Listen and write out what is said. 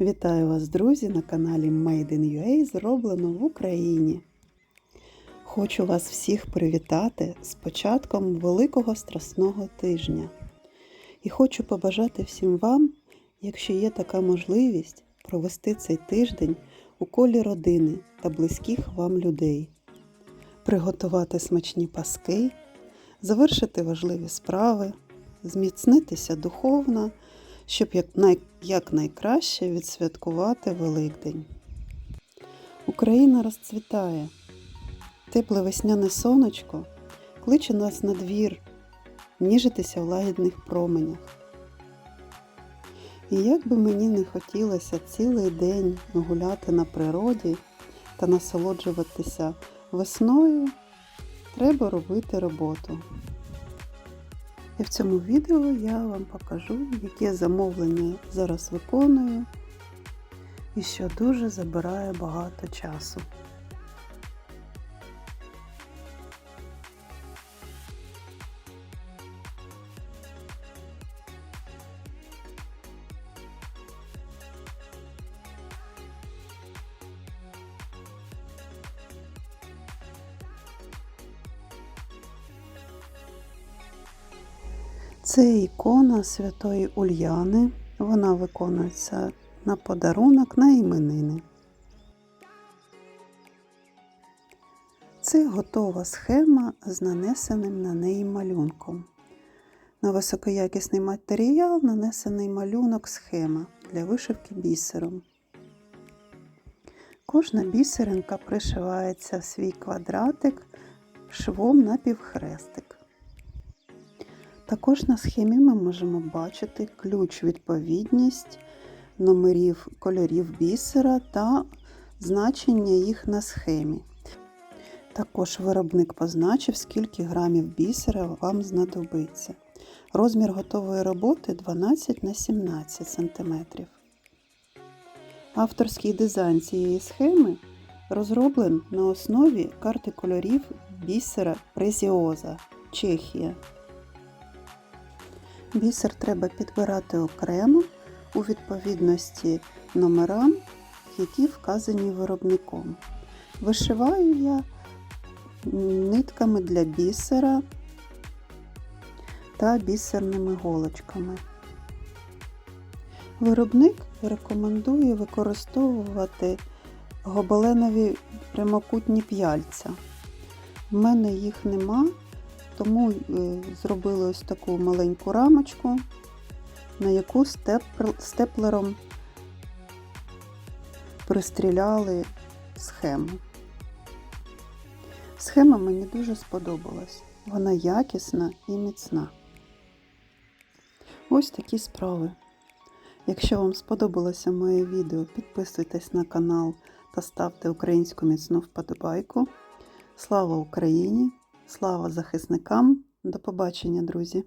Вітаю вас, друзі, на каналі Made in UA зроблено в Україні. Хочу вас всіх привітати з початком Великого Страсного тижня. І хочу побажати всім вам, якщо є така можливість, провести цей тиждень у колі родини та близьких вам людей, приготувати смачні паски, завершити важливі справи, зміцнитися духовно щоб якнайкраще відсвяткувати Великдень. Україна розцвітає, тепле весняне сонечко кличе нас на двір, ніжитися в лагідних променях. І як би мені не хотілося цілий день гуляти на природі та насолоджуватися весною, треба робити роботу. І в цьому відео я вам покажу, які замовлення зараз виконую і що дуже забирає багато часу. Це ікона Святої Ульяни. Вона виконується на подарунок на іменини. Це готова схема з нанесеним на неї малюнком. На високоякісний матеріал нанесений малюнок схема для вишивки бісером. Кожна бісеринка пришивається в свій квадратик швом на півхрестик. Також на схемі ми можемо бачити ключ відповідність номерів кольорів бісера та значення їх на схемі. Також виробник позначив, скільки грамів бісера вам знадобиться. Розмір готової роботи 12 на 17 см. Авторський дизайн цієї схеми розроблен на основі карти кольорів бісера Презіоза Чехія. Бісер треба підбирати окремо у відповідності номерам, які вказані виробником. Вишиваю я нитками для бісера та бісерними голочками. Виробник рекомендує використовувати гобеленові прямокутні п'яльця. В мене їх нема, тому зробили ось таку маленьку рамочку, на яку степлером пристріляли схему. Схема мені дуже сподобалась. Вона якісна і міцна. Ось такі справи. Якщо вам сподобалося моє відео, підписуйтесь на канал та ставте українську міцну вподобайку. Слава Україні! Слава захисникам! До побачення, друзі!